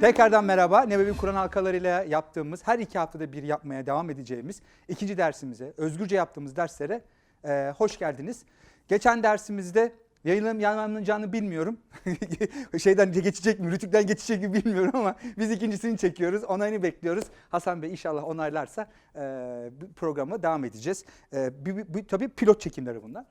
Tekrardan merhaba. Nebevi Kur'an halkalarıyla yaptığımız, her iki haftada bir yapmaya devam edeceğimiz ikinci dersimize, özgürce yaptığımız derslere e, hoş geldiniz. Geçen dersimizde yayınlanıp yayınlanacağını bilmiyorum. Şeyden geçecek mi, rütükten geçecek mi bilmiyorum ama biz ikincisini çekiyoruz. Onayını bekliyoruz. Hasan Bey inşallah onaylarsa e, programa devam edeceğiz. E, bir- bir- tabii pilot çekimleri bunlar.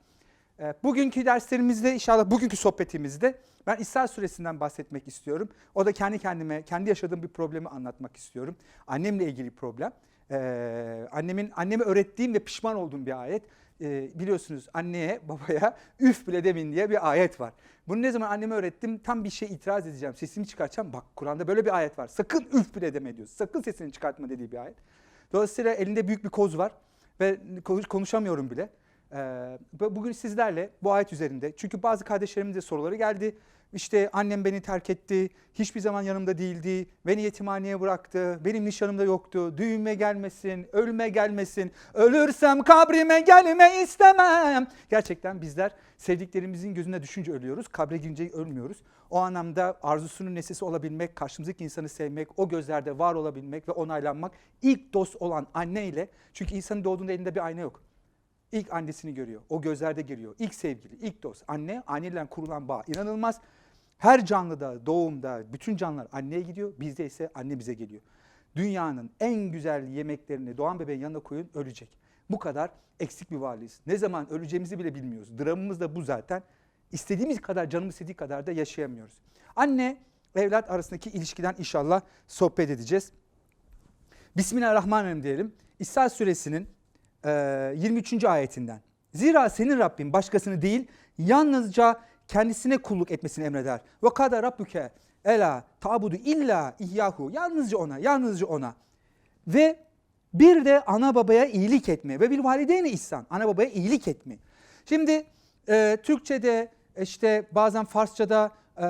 E, Bugünkü derslerimizde inşallah bugünkü sohbetimizde ben İsra suresinden bahsetmek istiyorum. O da kendi kendime, kendi yaşadığım bir problemi anlatmak istiyorum. Annemle ilgili problem. Ee, annemin anneme öğrettiğim ve pişman olduğum bir ayet. Ee, biliyorsunuz anneye, babaya üf bile demeyin diye bir ayet var. Bunu ne zaman anneme öğrettim tam bir şey itiraz edeceğim. Sesimi çıkartacağım. Bak Kur'an'da böyle bir ayet var. Sakın üf bile deme diyor. Sakın sesini çıkartma dediği bir ayet. Dolayısıyla elinde büyük bir koz var ve konuş- konuşamıyorum bile. Ee, bu- bugün sizlerle bu ayet üzerinde çünkü bazı kardeşlerimin de soruları geldi. İşte annem beni terk etti, hiçbir zaman yanımda değildi, beni yetimhaneye bıraktı, benim nişanımda yoktu, düğüme gelmesin, ölüme gelmesin, ölürsem kabrime gelme istemem. Gerçekten bizler sevdiklerimizin gözüne düşünce ölüyoruz, kabre girince ölmüyoruz. O anlamda arzusunun nesisi olabilmek, karşımızdaki insanı sevmek, o gözlerde var olabilmek ve onaylanmak ilk dost olan anne ile çünkü insanın doğduğunda elinde bir ayna yok. İlk annesini görüyor. O gözlerde görüyor. İlk sevgili, ilk dost. Anne, anneyle kurulan bağ inanılmaz. Her canlıda, doğumda bütün canlılar anneye gidiyor. Bizde ise anne bize geliyor. Dünyanın en güzel yemeklerini doğan bebeğin yanına koyun ölecek. Bu kadar eksik bir varlığız. Ne zaman öleceğimizi bile bilmiyoruz. Dramımız da bu zaten. İstediğimiz kadar, canımız istediği kadar da yaşayamıyoruz. Anne, evlat arasındaki ilişkiden inşallah sohbet edeceğiz. Bismillahirrahmanirrahim diyelim. İsra suresinin 23. ayetinden. Zira senin Rabbin başkasını değil yalnızca kendisine kulluk etmesini emreder. Ve kada rabbuke ela tabudu illa ihyahu. Yalnızca ona, yalnızca ona. Ve bir de ana babaya iyilik etme ve bir valideyne ihsan. Ana babaya iyilik etme. Şimdi e, Türkçe'de işte bazen Farsça'da, e,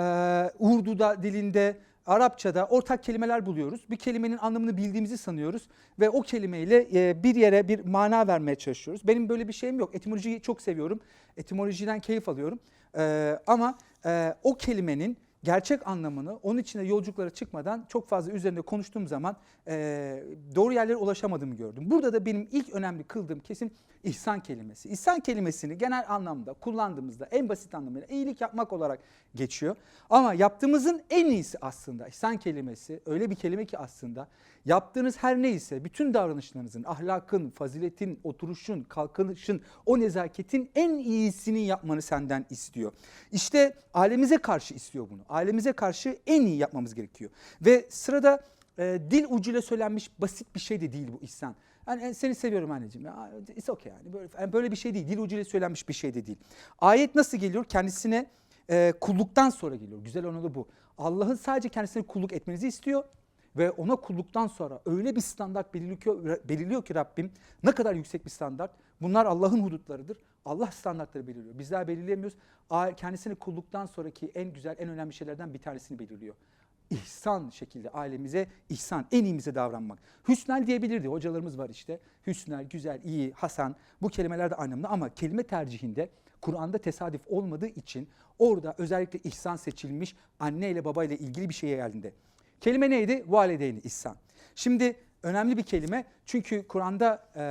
Urdu'da dilinde, Arapça'da ortak kelimeler buluyoruz. Bir kelimenin anlamını bildiğimizi sanıyoruz ve o kelimeyle e, bir yere bir mana vermeye çalışıyoruz. Benim böyle bir şeyim yok. Etimolojiyi çok seviyorum. Etimolojiden keyif alıyorum. E, ama e, o kelimenin gerçek anlamını onun içinde yolculuklara çıkmadan çok fazla üzerinde konuştuğum zaman e, doğru yerlere ulaşamadığımı gördüm. Burada da benim ilk önemli kıldığım kesim ihsan kelimesi. İhsan kelimesini genel anlamda kullandığımızda en basit anlamıyla iyilik yapmak olarak geçiyor. Ama yaptığımızın en iyisi aslında ihsan kelimesi öyle bir kelime ki aslında yaptığınız her neyse bütün davranışlarınızın, ahlakın, faziletin, oturuşun, kalkınışın, o nezaketin en iyisini yapmanı senden istiyor. İşte ailemize karşı istiyor bunu. Ailemize karşı en iyi yapmamız gerekiyor. Ve sırada e, dil ucuyla söylenmiş basit bir şey de değil bu ihsan. Yani e, seni seviyorum anneciğim. Ya, it's okay yani. Böyle, yani böyle bir şey değil. Dil ucuyla söylenmiş bir şey de değil. Ayet nasıl geliyor? Kendisine e, kulluktan sonra geliyor. Güzel olan da bu. Allah'ın sadece kendisine kulluk etmenizi istiyor. Ve ona kulluktan sonra öyle bir standart belirliyor, belirliyor ki Rabbim ne kadar yüksek bir standart. Bunlar Allah'ın hudutlarıdır. Allah standartları belirliyor. Bizler belirleyemiyoruz. Kendisine kulluktan sonraki en güzel, en önemli şeylerden bir tanesini belirliyor. İhsan şekilde ailemize ihsan, en iyimize davranmak. Hüsnel diyebilirdi. Hocalarımız var işte. Hüsnel, güzel, iyi, hasan. Bu kelimeler de anlamlı ama kelime tercihinde Kur'an'da tesadüf olmadığı için orada özellikle ihsan seçilmiş anne ile baba ile ilgili bir şeye geldiğinde. Kelime neydi? Valideyni ihsan. Şimdi önemli bir kelime çünkü Kur'an'da e,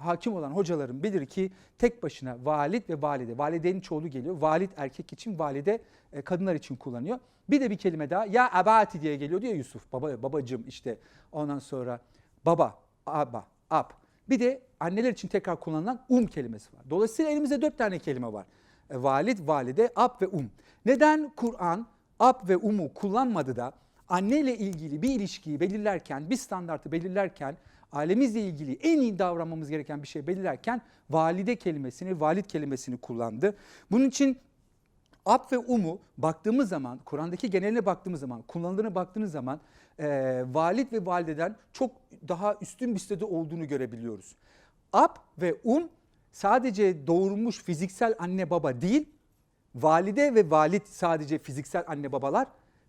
hakim olan hocaların bilir ki tek başına valid ve valide. Validenin çoğulu geliyor. Valid erkek için, valide e, kadınlar için kullanıyor. Bir de bir kelime daha ya abati diye geliyor diyor Yusuf. Baba, babacım işte ondan sonra baba, aba, ab. Bir de anneler için tekrar kullanılan um kelimesi var. Dolayısıyla elimizde dört tane kelime var. E, valid, valide, ab ve um. Neden Kur'an ab ve umu kullanmadı da anneyle ilgili bir ilişkiyi belirlerken, bir standartı belirlerken, ailemizle ilgili en iyi davranmamız gereken bir şey belirlerken valide kelimesini, valid kelimesini kullandı. Bunun için Ab ve umu baktığımız zaman, Kur'an'daki geneline baktığımız zaman, kullanıldığına baktığınız zaman e, valid ve valideden çok daha üstün bir statüde olduğunu görebiliyoruz. Ab ve um sadece doğurmuş fiziksel anne baba değil, valide ve valid sadece fiziksel anne babalar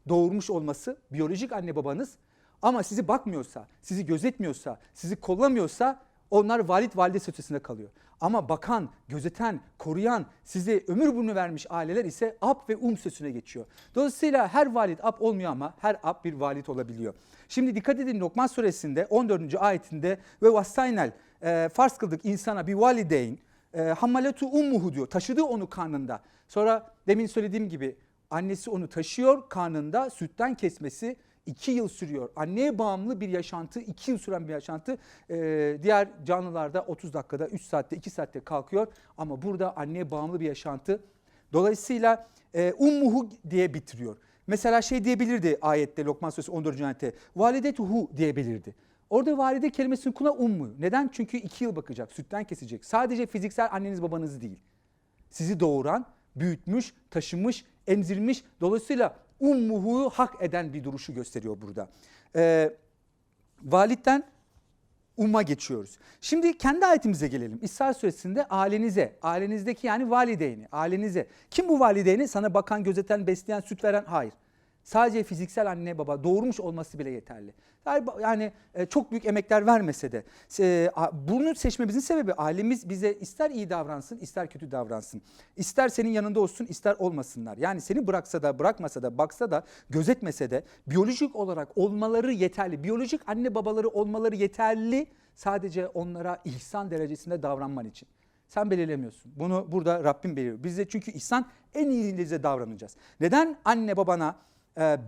doğurmuş olması biyolojik anne babanız ama sizi bakmıyorsa, sizi gözetmiyorsa, sizi kollamıyorsa Onlar valid valide statüsünde kalıyor. Ama bakan, gözeten, koruyan, size ömür bunu vermiş aileler ise ab ve um statüsüne geçiyor. Dolayısıyla her valid ab olmuyor ama her ab bir valid olabiliyor. Şimdi dikkat edin Lokman suresinde 14. ayetinde ve vastaynel e, farz kıldık insana bir valideyn e, hammaletu ummuhu diyor. Taşıdığı onu karnında. Sonra demin söylediğim gibi annesi onu taşıyor karnında sütten kesmesi 2 yıl sürüyor. Anneye bağımlı bir yaşantı, 2 yıl süren bir yaşantı. Ee, diğer canlılarda 30 dakikada, 3 saatte, 2 saatte kalkıyor. Ama burada anneye bağımlı bir yaşantı. Dolayısıyla e, ummuhu diye bitiriyor. Mesela şey diyebilirdi ayette Lokman Suresi 14. ayette. Validetuhu diyebilirdi. Orada valide kelimesinin kuna ummu. Neden? Çünkü 2 yıl bakacak, sütten kesecek. Sadece fiziksel anneniz babanız değil. Sizi doğuran, büyütmüş, taşımış, emzirmiş. Dolayısıyla ummuhu hak eden bir duruşu gösteriyor burada. Ee, valitten umma geçiyoruz. Şimdi kendi ayetimize gelelim. İsra suresinde ailenize, ailenizdeki yani valideyni, ailenize. Kim bu valideyni? Sana bakan, gözeten, besleyen, süt veren? Hayır. Sadece fiziksel anne baba doğurmuş olması bile yeterli. Yani e, çok büyük emekler vermese de bunu seçmemizin sebebi ailemiz bize ister iyi davransın ister kötü davransın. İster senin yanında olsun ister olmasınlar. Yani seni bıraksa da bırakmasa da baksa da gözetmese de biyolojik olarak olmaları yeterli. Biyolojik anne babaları olmaları yeterli sadece onlara ihsan derecesinde davranman için. Sen belirlemiyorsun. Bunu burada Rabbim belirliyor. Biz de çünkü ihsan en iyiliğinizle davranacağız. Neden anne babana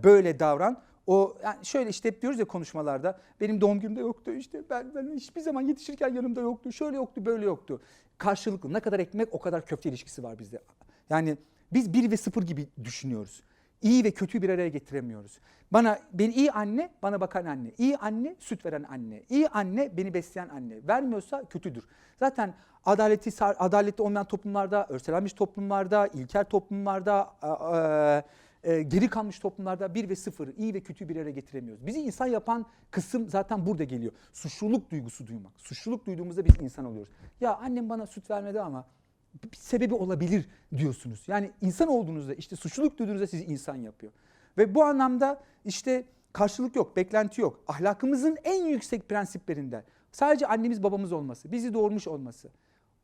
böyle davran? O yani şöyle işte hep diyoruz ya konuşmalarda benim doğum günümde yoktu işte ben, ben hiçbir zaman yetişirken yanımda yoktu şöyle yoktu böyle yoktu. Karşılıklı ne kadar ekmek o kadar köfte ilişkisi var bizde. Yani biz bir ve sıfır gibi düşünüyoruz. İyi ve kötüyü bir araya getiremiyoruz. Bana ben iyi anne, bana bakan anne. İyi anne, süt veren anne. İyi anne, beni besleyen anne. Vermiyorsa kötüdür. Zaten adaleti adaletli olmayan toplumlarda, örselenmiş toplumlarda, ilkel toplumlarda, e, geri kalmış toplumlarda bir ve sıfır, iyi ve kötüyü bir araya getiremiyoruz. Bizi insan yapan kısım zaten burada geliyor. Suçluluk duygusu duymak. Suçluluk duyduğumuzda biz insan oluyoruz. Ya annem bana süt vermedi ama bir sebebi olabilir diyorsunuz. Yani insan olduğunuzda işte suçluluk duyduğunuzda sizi insan yapıyor. Ve bu anlamda işte karşılık yok, beklenti yok. Ahlakımızın en yüksek prensiplerinden sadece annemiz babamız olması, bizi doğurmuş olması.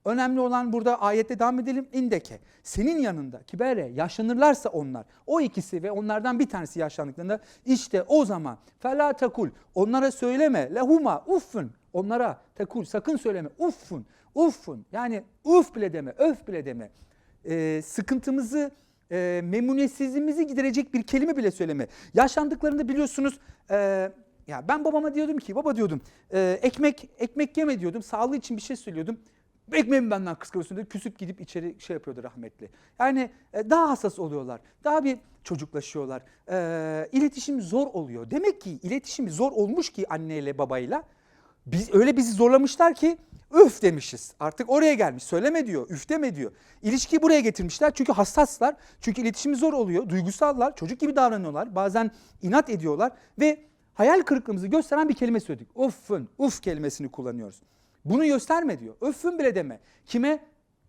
Önemli olan burada ayette devam edelim. indeke. Senin yanında kibere yaşlanırlarsa onlar. O ikisi ve onlardan bir tanesi yaşlandıklarında işte o zaman fela takul. Onlara söyleme. Lehuma uffun. Onlara takul sakın söyleme. Uffun. Uffun. Yani uf bile deme. Öf bile deme. Ee, sıkıntımızı e, memnuniyetsizliğimizi giderecek bir kelime bile söyleme. Yaşlandıklarında biliyorsunuz e, ya ben babama diyordum ki baba diyordum e, ekmek ekmek yeme diyordum. Sağlığı için bir şey söylüyordum. Ekmeğimi benden kıskanıyorsun dedi. Küsüp gidip içeri şey yapıyordu rahmetli. Yani e, daha hassas oluyorlar. Daha bir çocuklaşıyorlar. E, iletişim zor oluyor. Demek ki iletişim zor olmuş ki anneyle babayla. Biz öyle bizi zorlamışlar ki üf demişiz. Artık oraya gelmiş. Söyleme diyor, üf deme diyor. İlişkiyi buraya getirmişler çünkü hassaslar. Çünkü iletişimi zor oluyor. Duygusallar, çocuk gibi davranıyorlar. Bazen inat ediyorlar ve hayal kırıklığımızı gösteren bir kelime söyledik. Uffun, uf kelimesini kullanıyoruz. Bunu gösterme diyor. Öffün bile deme. Kime?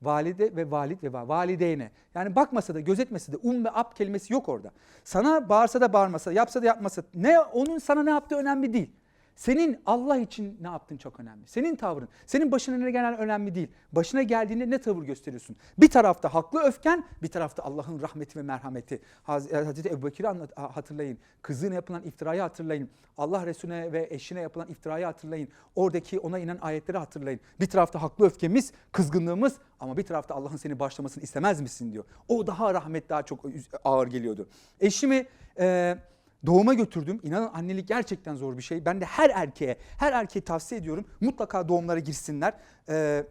Valide ve valid ve valideyne. Yani bakmasa da gözetmese de um ve ab kelimesi yok orada. Sana bağırsa da bağırmasa, yapsa da yapmasa ne onun sana ne yaptığı önemli değil. Senin Allah için ne yaptın çok önemli. Senin tavrın, senin başına ne gelen önemli değil. Başına geldiğinde ne tavır gösteriyorsun? Bir tarafta haklı öfken, bir tarafta Allah'ın rahmeti ve merhameti. Hazreti Ebu Bekir'i hatırlayın. Kızına yapılan iftirayı hatırlayın. Allah Resulüne ve eşine yapılan iftirayı hatırlayın. Oradaki ona inen ayetleri hatırlayın. Bir tarafta haklı öfkemiz, kızgınlığımız ama bir tarafta Allah'ın seni başlamasını istemez misin diyor. O daha rahmet daha çok ağır geliyordu. Eşimi... E, Doğuma götürdüm. İnanın annelik gerçekten zor bir şey. Ben de her erkeğe, her erkeğe tavsiye ediyorum. Mutlaka doğumlara girsinler. Ee,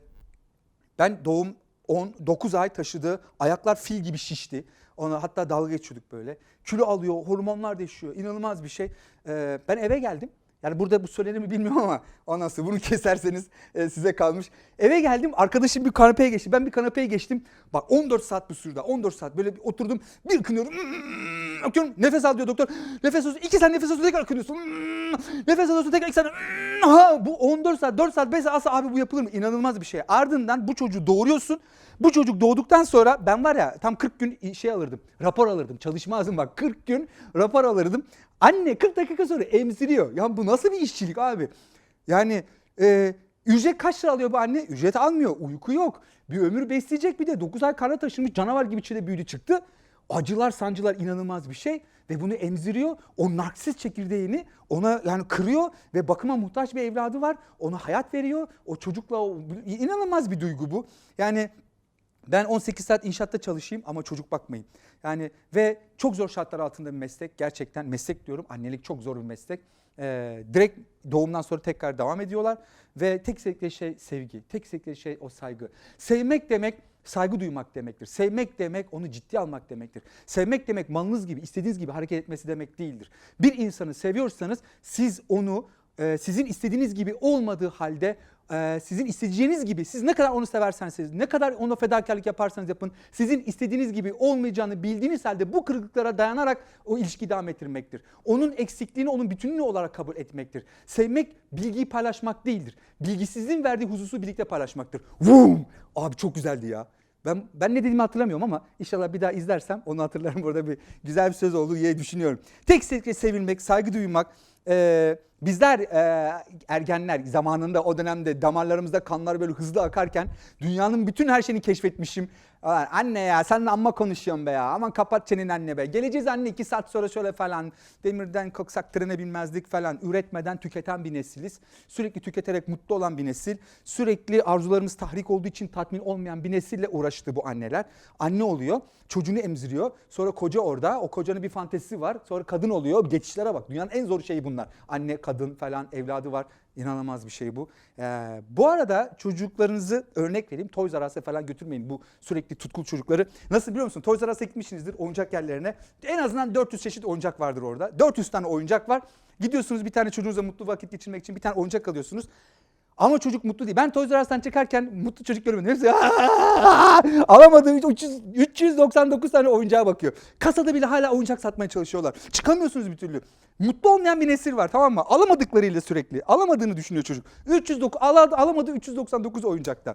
ben doğum 10, 9 ay taşıdı. Ayaklar fil gibi şişti. Ona hatta dalga geçiyorduk böyle. Kilo alıyor, hormonlar değişiyor. İnanılmaz bir şey. Ee, ben eve geldim. Yani burada bu söylenir mi bilmiyorum ama ondan sonra bunu keserseniz e, size kalmış. Eve geldim arkadaşım bir kanepeye geçti. Ben bir kanepeye geçtim. Bak 14 saat bu sürdü. 14 saat böyle bir oturdum. Bir kınıyorum. Akıyorum. Nefes al diyor doktor. Nefes alıyorsun. 2 saniye nefes alıyorsun tekrar kınıyorsun. Nefes alıyorsun tekrar 2 saniye. Ha, bu 14 saat 4 saat 5 saat asla abi bu yapılır mı? İnanılmaz bir şey. Ardından bu çocuğu doğuruyorsun. Bu çocuk doğduktan sonra ben var ya tam 40 gün şey alırdım. Rapor alırdım. Çalışmazdım bak 40 gün rapor alırdım. Anne 40 dakika sonra emziriyor. Ya bu nasıl bir işçilik abi? Yani e, Ücret kaç lira alıyor bu anne? Ücret almıyor. Uyku yok. Bir ömür besleyecek bir de 9 ay karnına taşınmış canavar gibi içinde büyüdü çıktı. Acılar sancılar inanılmaz bir şey ve bunu emziriyor. O narksis çekirdeğini ona yani kırıyor ve bakıma muhtaç bir evladı var. Ona hayat veriyor. O çocukla o, inanılmaz bir duygu bu. Yani ben 18 saat inşaatta çalışayım ama çocuk bakmayın. Yani ve çok zor şartlar altında bir meslek. Gerçekten meslek diyorum. Annelik çok zor bir meslek. Ee, direkt doğumdan sonra tekrar devam ediyorlar. Ve tek istedikleri şey sevgi. Tek istedikleri şey o saygı. Sevmek demek saygı duymak demektir. Sevmek demek onu ciddi almak demektir. Sevmek demek malınız gibi, istediğiniz gibi hareket etmesi demek değildir. Bir insanı seviyorsanız siz onu e, sizin istediğiniz gibi olmadığı halde e, sizin isteyeceğiniz gibi siz ne kadar onu severseniz ne kadar ona fedakarlık yaparsanız yapın sizin istediğiniz gibi olmayacağını bildiğiniz halde bu kırıklıklara dayanarak o ilişkiyi devam ettirmektir. Onun eksikliğini onun bütünlüğü olarak kabul etmektir. Sevmek bilgiyi paylaşmak değildir. Bilgisizliğin verdiği hususu birlikte paylaşmaktır. Vum! Abi çok güzeldi ya. Ben ben ne dediğimi hatırlamıyorum ama inşallah bir daha izlersem onu hatırlarım. Burada bir güzel bir söz olduğu diye düşünüyorum. Tek sevgi sevilmek, saygı duymak. Ee, bizler e, ergenler zamanında o dönemde damarlarımızda kanlar böyle hızlı akarken dünyanın bütün her şeyini keşfetmişim. Anne ya sen amma konuşuyorsun be ya. Aman kapat çeneni anne be. Geleceğiz anne iki saat sonra şöyle falan. Demirden koksak trene binmezdik falan. Üretmeden tüketen bir nesiliz. Sürekli tüketerek mutlu olan bir nesil. Sürekli arzularımız tahrik olduğu için tatmin olmayan bir nesille uğraştı bu anneler. Anne oluyor. Çocuğunu emziriyor. Sonra koca orada. O kocanın bir fantezisi var. Sonra kadın oluyor. Geçişlere bak. Dünyanın en zor şeyi bunlar. Anne, kadın falan evladı var. İnanılmaz bir şey bu. Ee, bu arada çocuklarınızı örnek vereyim. Toys R falan götürmeyin bu sürekli tutkulu çocukları. Nasıl biliyor musun? Toys R Us'a gitmişsinizdir oyuncak yerlerine. En azından 400 çeşit oyuncak vardır orada. 400 tane oyuncak var. Gidiyorsunuz bir tane çocuğunuzla mutlu vakit geçirmek için bir tane oyuncak alıyorsunuz. Ama çocuk mutlu değil. Ben Toys R Us'tan çıkarken mutlu çocuk görmedim. Hepsi alamadığı 300, 399 tane oyuncağa bakıyor. Kasada bile hala oyuncak satmaya çalışıyorlar. Çıkamıyorsunuz bir türlü. Mutlu olmayan bir nesil var tamam mı? Alamadıklarıyla sürekli. Alamadığını düşünüyor çocuk. 309 ala- alamadı 399 oyuncakta.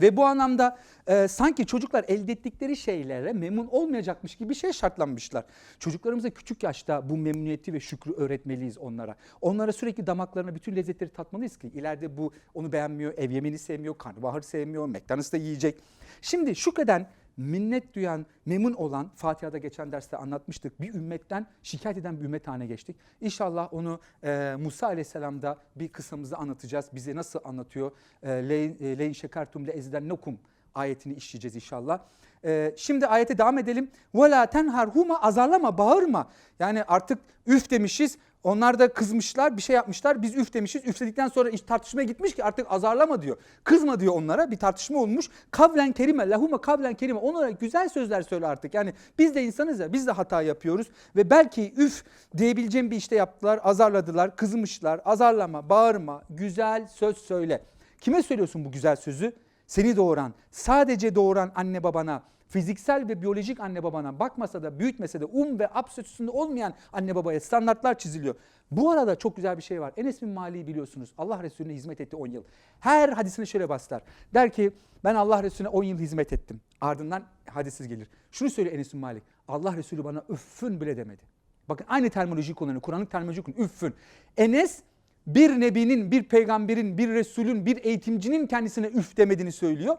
Ve bu anlamda e, sanki çocuklar elde ettikleri şeylere memnun olmayacakmış gibi bir şey şartlanmışlar. Çocuklarımıza küçük yaşta bu memnuniyeti ve şükrü öğretmeliyiz onlara. Onlara sürekli damaklarına bütün lezzetleri tatmalıyız ki ileride bu onu beğenmiyor, ev yemeğini sevmiyor, karnabahar sevmiyor, McDonald's'ta yiyecek. Şimdi şükreden, minnet duyan, memnun olan Fatiha'da geçen derste anlatmıştık. Bir ümmetten şikayet eden bir ümmet haline geçtik. İnşallah onu e, Musa Aleyhisselam'da bir kısmımızı anlatacağız. Bize nasıl anlatıyor? E, Leyn e, şekertum le eziden nokum ayetini işleyeceğiz inşallah. E, şimdi ayete devam edelim. La tenharhuma azarlama, bağırma. Yani artık üf demişiz. Onlar da kızmışlar, bir şey yapmışlar. Biz üf demişiz. Üfledikten sonra iş tartışmaya gitmiş ki artık azarlama diyor. Kızma diyor onlara. Bir tartışma olmuş. Kavlen kerime, lahuma kavlen kerime. Onlara güzel sözler söyle artık. Yani biz de insanız ya, biz de hata yapıyoruz. Ve belki üf diyebileceğim bir işte yaptılar, azarladılar, kızmışlar. Azarlama, bağırma, güzel söz söyle. Kime söylüyorsun bu güzel sözü? Seni doğuran, sadece doğuran anne babana, fiziksel ve biyolojik anne babana bakmasa da büyütmese de um ve ab statüsünde olmayan anne babaya standartlar çiziliyor. Bu arada çok güzel bir şey var. Enes bin Mali'yi biliyorsunuz. Allah Resulüne hizmet etti 10 yıl. Her hadisine şöyle baslar. Der ki ben Allah Resulüne 10 yıl hizmet ettim. Ardından hadisiz gelir. Şunu söylüyor Enes bin Malik. Allah Resulü bana üffün bile demedi. Bakın aynı terminoloji kullanıyor. Kur'an'ın terminoloji kullanıyor. Üffün. Enes bir nebinin, bir peygamberin, bir resulün, bir eğitimcinin kendisine üf demediğini söylüyor.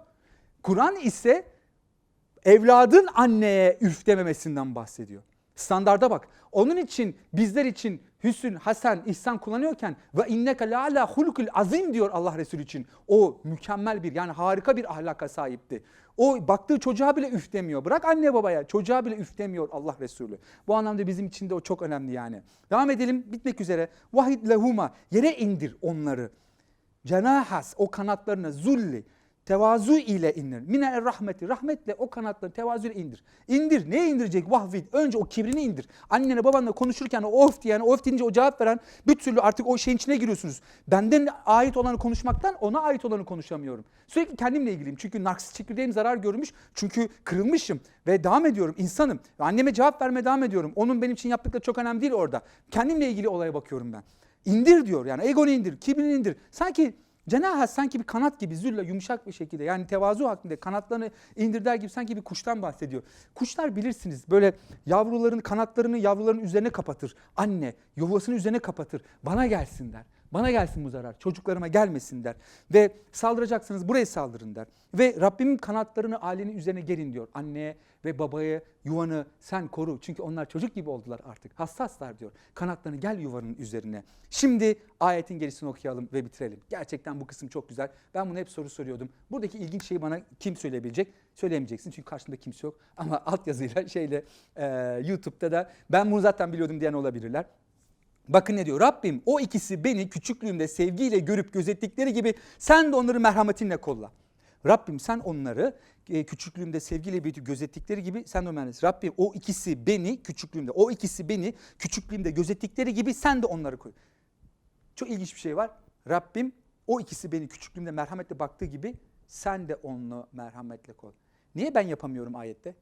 Kur'an ise evladın anneye üf dememesinden bahsediyor. Standarda bak. Onun için bizler için hüsn, hasen, ihsan kullanıyorken ve inneke la ala hulukul azim diyor Allah Resulü için. O mükemmel bir yani harika bir ahlaka sahipti. O baktığı çocuğa bile üf demiyor. Bırak anne babaya çocuğa bile üf demiyor Allah Resulü. Bu anlamda bizim için de o çok önemli yani. Devam edelim bitmek üzere. Vahid lehuma yere indir onları. Cenahas o kanatlarını zulli tevazu ile indir. Mine rahmeti rahmetle o kanatlarını tevazu ile indir. İndir. Neye indirecek? Vahvid. Önce o kibrini indir. Annene babanla konuşurken o of diyen, of deyince o cevap veren bir türlü artık o şeyin içine giriyorsunuz. Benden ait olanı konuşmaktan ona ait olanı konuşamıyorum. Sürekli kendimle ilgiliyim. Çünkü narsis çekirdeğim zarar görmüş. Çünkü kırılmışım ve devam ediyorum. insanım. Anneme cevap vermeye devam ediyorum. Onun benim için yaptıkları çok önemli değil orada. Kendimle ilgili olaya bakıyorum ben. İndir diyor yani egonu indir, kibrini indir. Sanki Cenah sanki bir kanat gibi zülle yumuşak bir şekilde yani tevazu hakkında kanatlarını indir der gibi sanki bir kuştan bahsediyor. Kuşlar bilirsiniz böyle yavruların kanatlarını yavruların üzerine kapatır. Anne yuvasının üzerine kapatır. Bana gelsin der. Bana gelsin bu zarar, çocuklarıma gelmesin der. Ve saldıracaksınız buraya saldırın der. Ve Rabbimin kanatlarını ailenin üzerine gelin diyor. Anneye ve babaya yuvanı sen koru. Çünkü onlar çocuk gibi oldular artık. Hassaslar diyor. Kanatlarını gel yuvanın üzerine. Şimdi ayetin gerisini okuyalım ve bitirelim. Gerçekten bu kısım çok güzel. Ben bunu hep soru soruyordum. Buradaki ilginç şeyi bana kim söyleyebilecek? Söyleyemeyeceksin çünkü karşımda kimse yok. Ama altyazıyla şeyle e, YouTube'da da ben bunu zaten biliyordum diyen olabilirler. Bakın ne diyor Rabbim o ikisi beni küçüklüğümde sevgiyle görüp gözettikleri gibi sen de onları merhametinle kolla. Rabbim sen onları e, küçüklüğümde sevgiyle büyütüp gözettikleri gibi sen de onları Rabbim o ikisi beni küçüklüğümde o ikisi beni küçüklüğümde gözettikleri gibi sen de onları koy. Çok ilginç bir şey var. Rabbim o ikisi beni küçüklüğümde merhametle baktığı gibi sen de onu merhametle koy. Niye ben yapamıyorum ayette?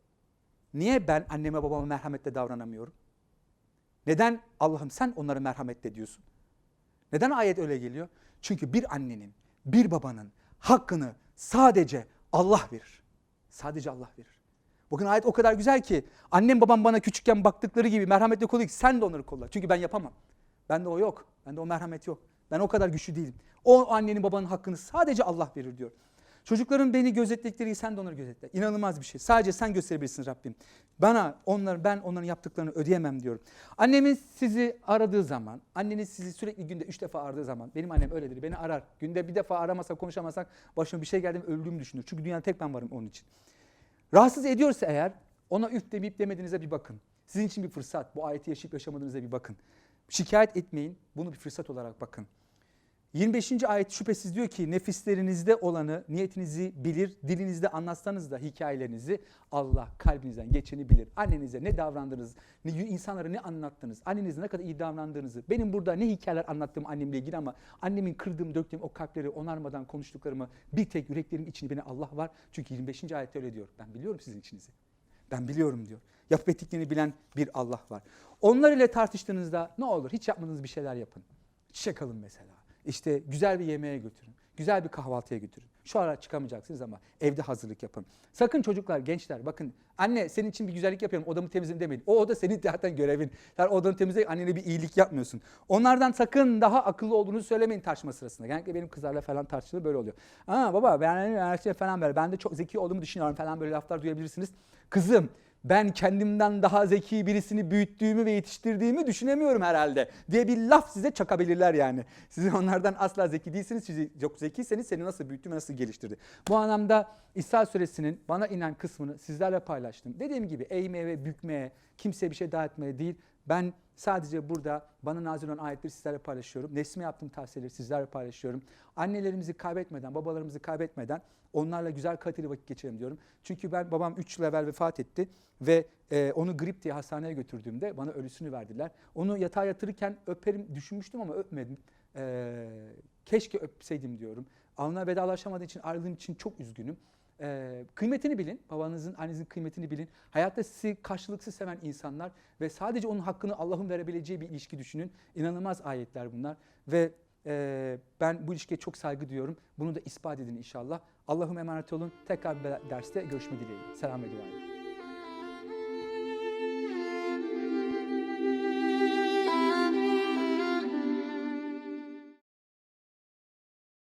Niye ben anneme babama merhametle davranamıyorum? Neden Allah'ım sen onlara merhametle diyorsun? Neden ayet öyle geliyor? Çünkü bir annenin, bir babanın hakkını sadece Allah verir. Sadece Allah verir. Bugün ayet o kadar güzel ki annem babam bana küçükken baktıkları gibi merhametle kolluyor ki sen de onları kolla. Çünkü ben yapamam. Bende o yok. Bende o merhamet yok. Ben o kadar güçlü değilim. O annenin babanın hakkını sadece Allah verir diyor. Çocukların beni gözettikleri gibi sen de onları gözetle. İnanılmaz bir şey. Sadece sen gösterebilirsin Rabbim. Bana onlar ben onların yaptıklarını ödeyemem diyorum. Annemiz sizi aradığı zaman, anneniz sizi sürekli günde üç defa aradığı zaman, benim annem öyledir. Beni arar. Günde bir defa aramasak, konuşamasak başıma bir şey geldi mi öldüğümü düşünür. Çünkü dünyada tek ben varım onun için. Rahatsız ediyorsa eğer ona üf demeyip demediğinize bir bakın. Sizin için bir fırsat. Bu ayeti yaşayıp yaşamadığınıza bir bakın. Şikayet etmeyin. Bunu bir fırsat olarak bakın. 25. ayet şüphesiz diyor ki nefislerinizde olanı niyetinizi bilir, dilinizde anlatsanız da hikayelerinizi Allah kalbinizden geçeni bilir. Annenize ne davrandınız, ne insanlara ne anlattınız, annenize ne kadar iyi davrandığınızı. Benim burada ne hikayeler anlattığım annemle ilgili ama annemin kırdığım, döktüğüm o kalpleri onarmadan konuştuklarımı bir tek yüreklerin içinde beni Allah var. Çünkü 25. ayette öyle diyor. Ben biliyorum sizin içinizi. Ben biliyorum diyor. Yapıp ettiklerini bilen bir Allah var. Onlar ile tartıştığınızda ne olur hiç yapmadığınız bir şeyler yapın. Çiçek alın mesela. İşte güzel bir yemeğe götürün. Güzel bir kahvaltıya götürün. Şu ara çıkamayacaksınız ama evde hazırlık yapın. Sakın çocuklar, gençler bakın anne senin için bir güzellik yapıyorum odamı temizledim demeyin. O oda senin zaten görevin. Sen odanı temizle annene bir iyilik yapmıyorsun. Onlardan sakın daha akıllı olduğunuzu söylemeyin tartışma sırasında. Genellikle benim kızlarla falan tartışılır böyle oluyor. Aa baba ben her şey falan böyle. Ben de çok zeki olduğumu düşünüyorum falan böyle laflar duyabilirsiniz. Kızım ben kendimden daha zeki birisini büyüttüğümü ve yetiştirdiğimi düşünemiyorum herhalde diye bir laf size çakabilirler yani. Siz onlardan asla zeki değilsiniz. Siz çok zekiyseniz seni nasıl büyüttü ve nasıl geliştirdi. Bu anlamda İsa suresinin bana inen kısmını sizlerle paylaştım. Dediğim gibi eğmeye ve bükmeye, kimseye bir şey dağıtmaya değil. Ben sadece burada bana nazil olan ayetleri sizlerle paylaşıyorum. Nesme yaptığım tavsiyeleri sizlerle paylaşıyorum. Annelerimizi kaybetmeden, babalarımızı kaybetmeden onlarla güzel kaliteli vakit geçirelim diyorum. Çünkü ben babam 3 yıl evvel vefat etti ve e, onu grip diye hastaneye götürdüğümde bana ölüsünü verdiler. Onu yatağa yatırırken öperim düşünmüştüm ama öpmedim. E, keşke öpseydim diyorum. Alnına vedalaşamadığım için ayrıldığım için çok üzgünüm. Ee, kıymetini bilin, babanızın, annenizin kıymetini bilin. Hayatta sizi karşılıksız seven insanlar ve sadece onun hakkını Allah'ın verebileceği bir ilişki düşünün. İnanılmaz ayetler bunlar ve e, ben bu ilişkiye çok saygı duyuyorum. Bunu da ispat edin inşallah. Allah'ım emanet olun. Tekrar bir derste görüşme dileğiyle. Selam ve duayla.